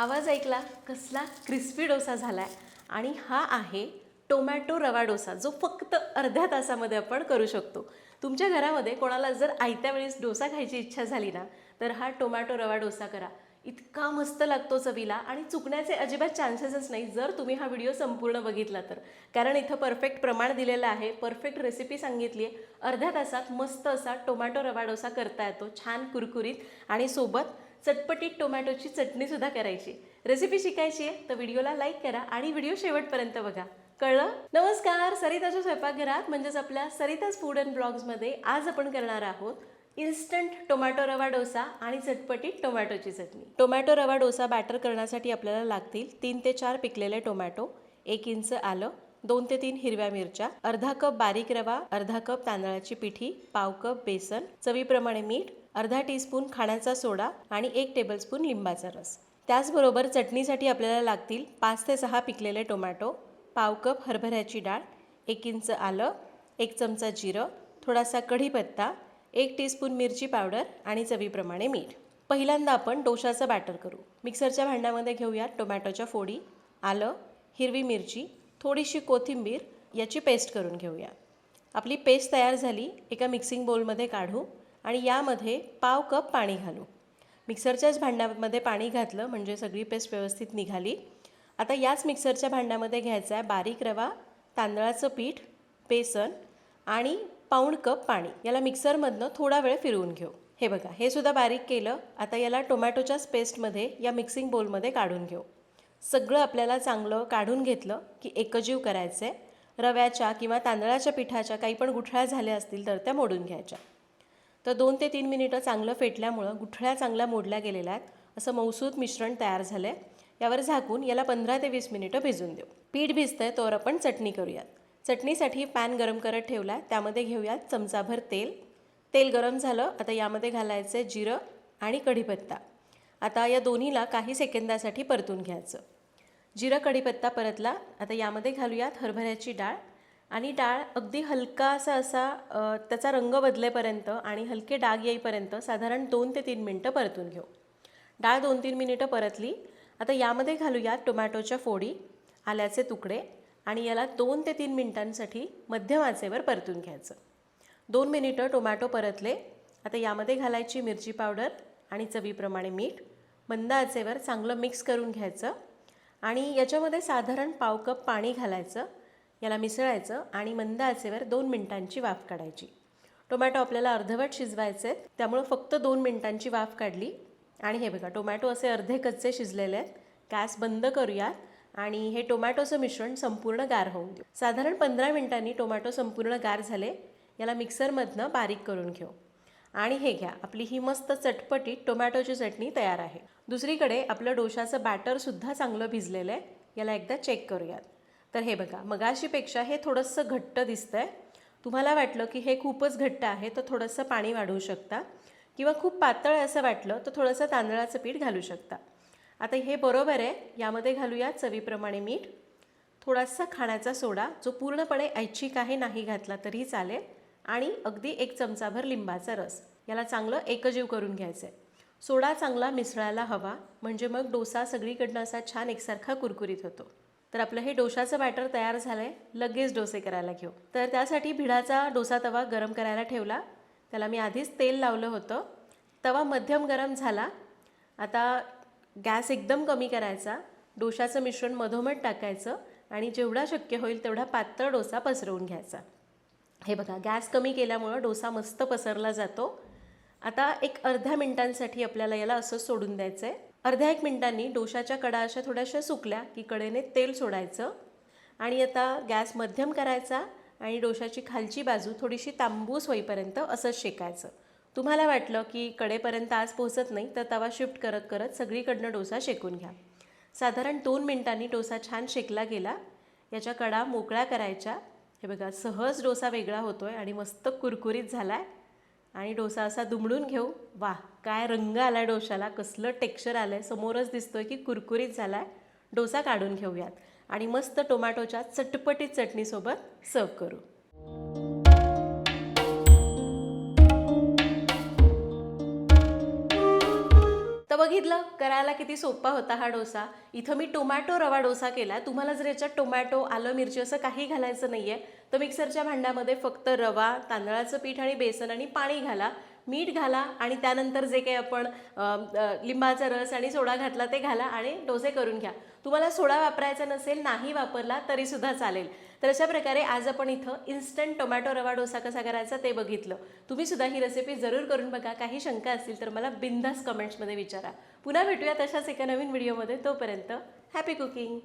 आवाज ऐकला कसला क्रिस्पी डोसा झाला आहे आणि हा आहे टोमॅटो रवा डोसा जो फक्त अर्ध्या तासामध्ये आपण करू शकतो. तुमच्या घरामध्ये कोणाला जर आयत्या वेळेस डोसा खायची इच्छा झाली ना तर हा टोमॅटो रवा डोसा करा. इतका मस्त लागतो चवीला आणि चुकण्याचे अजिबात चान्सेसच नाही जर तुम्ही हा व्हिडिओ संपूर्ण बघितला तर. कारण इथं परफेक्ट प्रमाण दिलेलं आहे परफेक्ट रेसिपी सांगितली आहे. अर्ध्या तासात मस्त असा टोमॅटो रवा डोसा करता येतो छान कुरकुरीत आणि सोबत चटपटीत टोमॅटोची चटणीसुद्धा करायची. रेसिपी शिकायची आहे तर व्हिडिओला लाईक करा आणि व्हिडिओ शेवटपर्यंत बघा. कळलं? नमस्कार सरिताच्या स्वयंपाकघरात म्हणजेच आपल्या सरिताज फूड अँड ब्लॉग्समध्ये आज आपण करणार आहोत इन्स्टंट टोमॅटो रवा डोसा आणि चटपटीत टोमॅटोची चटणी. टोमॅटो रवा डोसा बॅटर करण्यासाठी आपल्याला लागतील तीन ते चार पिकलेले टोमॅटो एक इंच आलं दोन ते तीन हिरव्या मिरच्या अर्धा कप बारीक रवा अर्धा कप तांदळाची पिठी पाव कप बेसन चवीप्रमाणे मीठ अर्धा टीस्पून खाण्याचा सोडा आणि एक टेबलस्पून लिंबाचा रस. त्याचबरोबर चटणीसाठी आपल्याला लागतील पाच ते सहा पिकलेले टोमॅटो पाव कप हरभऱ्याची डाळ एक इंच आलं एक चमचा जिरं थोडासा कढीपत्ता एक टीस्पून मिरची पावडर आणि चवीप्रमाणे मीठ. पहिल्यांदा आपण डोशाचं बॅटर करू. मिक्सरच्या भांड्यामध्ये घेऊयात टोमॅटोच्या फोडी आलं हिरवी मिरची थोडीशी कोथिंबीर याची पेस्ट करून घेऊया. आपली पेस्ट तयार झाली एका मिक्सिंग बोलमध्ये काढू. आणि यामध्ये पाव कप पाणी घालू. मिक्सरच्याच भांड्यामध्ये पाणी घातलं म्हणजे सगळी पेस्ट व्यवस्थित निघाली. आता याच मिक्सरच्या भांड्यामध्ये घ्यायचं आहे बारीक रवा तांदळाचं पीठ बेसन आणि पाऊण कप पाणी. याला मिक्सरमधनं थोडा वेळ फिरवून घेऊ. हे बघा हे सुद्धा बारीक केलं. आता याला टोमॅटोच्याच पेस्टमध्ये या मिक्सिंग बोलमध्ये काढून घेऊ. सगळं आपल्याला चांगलं काढून घेतलं की एकजीव करायचं आहे रव्याच्या किंवा तांदळाच्या पिठाच्या काही पण गुठळ्या झाल्या असतील तर त्या मोडून घ्यायच्या. तर दोन ते तीन मिनिटं चांगलं फेटल्यामुळं गुठळ्या चांगल्या मोडल्या गेलेल्या आहेत असं मौसूद मिश्रण तयार झालं आहे यावर झाकून याला पंधरा ते वीस मिनिटं भिजून देऊ. पीठ भिजतंय तोवर आपण चटणी करूयात. चटणीसाठी पॅन गरम करत ठेवला आहे त्यामध्ये घेऊयात चमचाभर तेल. तेल गरम झालं आता यामध्ये घालायचं आहे जिरं आणि कढीपत्ता. आता या दोन्हीला काही सेकंदासाठी परतून घ्यायचं. जिरं कढीपत्ता परतला आता यामध्ये घालूयात हरभऱ्याची डाळ. आणि डाळ अगदी हलकासा असा असा त्याचा रंग बदलेपर्यंत आणि हलके डाग येईपर्यंत साधारण दोन ते तीन मिनटं परतून घेऊ. डाळ दोन तीन मिनिटं परतली. आता यामध्ये घालूयात टोमॅटोच्या फोडी आल्याचे तुकडे आणि याला दोन ते तीन मिनिटांसाठी मध्यम आचेवर परतून घ्यायचं. दोन मिनिटं टोमॅटो परतले. आता यामध्ये घालायची मिरची पावडर आणि चवीप्रमाणे मीठ. मंद आचेवर चांगलं मिक्स करून घ्यायचं. आणि याच्यामध्ये साधारण पाव कप पाणी घालायचं. याला मिसळायचं आणि मंद आचेवर दोन मिनिटांची वाफ काढायची. टोमॅटो आपल्याला अर्धवट शिजवायचे आहेत त्यामुळं फक्त दोन मिनिटांची वाफ काढली. आणि हे बघा टोमॅटो असे अर्धे कच्चे शिजलेले आहेत. गॅस बंद करूयात आणि हे टोमॅटोचं मिश्रण संपूर्ण गार होऊन देऊ. साधारण पंधरा मिनिटांनी टोमॅटो संपूर्ण गार झाले. याला मिक्सरमधनं बारीक करून घेऊ. आणि हे घ्या आपली ही मस्त चटपटीत टोमॅटोची चटणी तयार आहे. दुसरीकडे आपलं डोशाचं बॅटरसुद्धा चांगलं भिजलेलं आहे. याला एकदा चेक करूयात. तर हे बघा मगाशीपेक्षा हे थोडंसं घट्ट दिसतं आहे तुम्हाला वाटलं की हे खूपच घट्ट आहे तर थोडंसं पाणी वाढवू शकता. किंवा खूप पातळ आहे असं वाटलं तर थोडंसं तांदळाचं पीठ घालू शकता. आता हे बरोबर आहे यामध्ये घालूया चवीप्रमाणे मीठ. थोडासा खाण्याचा सोडा जो पूर्णपणे ऐच्छिक आहे नाही घातला तरी चालेल. आणि अगदी एक चमचाभर लिंबाचा रस याला चांगलं एकजीव करून घ्यायचं आहे सोडा चांगला मिसळायला हवा म्हणजे मग डोसा सगळीकडनं असा छान एकसारखा कुरकुरीत होतो. तर आपलं हे डोशाचं बॅटर तयार झालं आहे लगेच डोसे करायला घेऊ. तर त्यासाठी भिडाचा डोसा तवा गरम करायला ठेवला. त्याला मी आधीच तेल लावलं होतं. तवा मध्यम गरम झाला. आता गॅस एकदम कमी करायचा. डोशाचं मिश्रण मधोमध टाकायचं आणि जेवढा शक्य होईल तेवढा पातळ डोसा पसरवून घ्यायचा. हे बघा गॅस कमी केल्यामुळं डोसा मस्त पसरला जातो. आता एक अर्ध्या मिनिटांसाठी आपल्याला याला असं सोडून द्यायचं आहे अर्ध्या एक मिनिटांनी डोशाच्या कडा अशा थोड्याशा सुकल्या की कडेने तेल सोडायचं आणि आता गॅस मध्यम करायचा आणि डोशाची खालची बाजू थोडीशी तांबूस होईपर्यंत असंच शेकायचं. तुम्हाला वाटलं की कडेपर्यंत आज पोहोचत नाही तर तवा शिफ्ट करत करत सगळीकडनं डोसा शेकून घ्या. साधारण दोन मिनिटांनी डोसा छान शेकला गेला. याच्या कडा मोकळ्या करायच्या. हे बघा सहज डोसा वेगळा होतो आहे आणि मस्त कुरकुरीत झाला आहे आणि डोसा असा दुमडून घेऊ. वा काय रंग आला डोशाला. कसलं टेक्स्चर आलं आहे समोरच दिसतोय की कुरकुरीत झाला आहे डोसा काढून घेऊयात. आणि मस्त टोमॅटोच्या चटपटीत चटणीसोबत सर्व करू. तर बघितलं करायला किती सोपा होता हा डोसा. इथं मी टोमॅटो रवा डोसा केला. तुम्हाला जर याच्यात टोमॅटो आलं मिरची असं काही घालायचं नाही आहे तर मिक्सरच्या भांड्यामध्ये फक्त रवा तांदळाचं पीठ आणि बेसन आणि पाणी घाला. मीठ घाला आणि त्यानंतर जे काही आपण लिंबाचा रस आणि सोडा घातला ते घाला आणि डोसे करून घ्या. तुम्हाला सोडा वापरायचा नसेल नाही वापरला तरीसुद्धा चालेल. तर अशा प्रकारे आज आपण इथं इन्स्टंट टोमॅटो रवा डोसा कसा करायचा ते बघितलं. तुम्ही सुद्धा ही रेसिपी जरूर करून बघा. काही शंका असतील तर मला बिंदास कमेंट्समध्ये विचारा. पुन्हा भेटूया तशाच एका नवीन व्हिडिओमध्ये तोपर्यंत हॅपी कुकिंग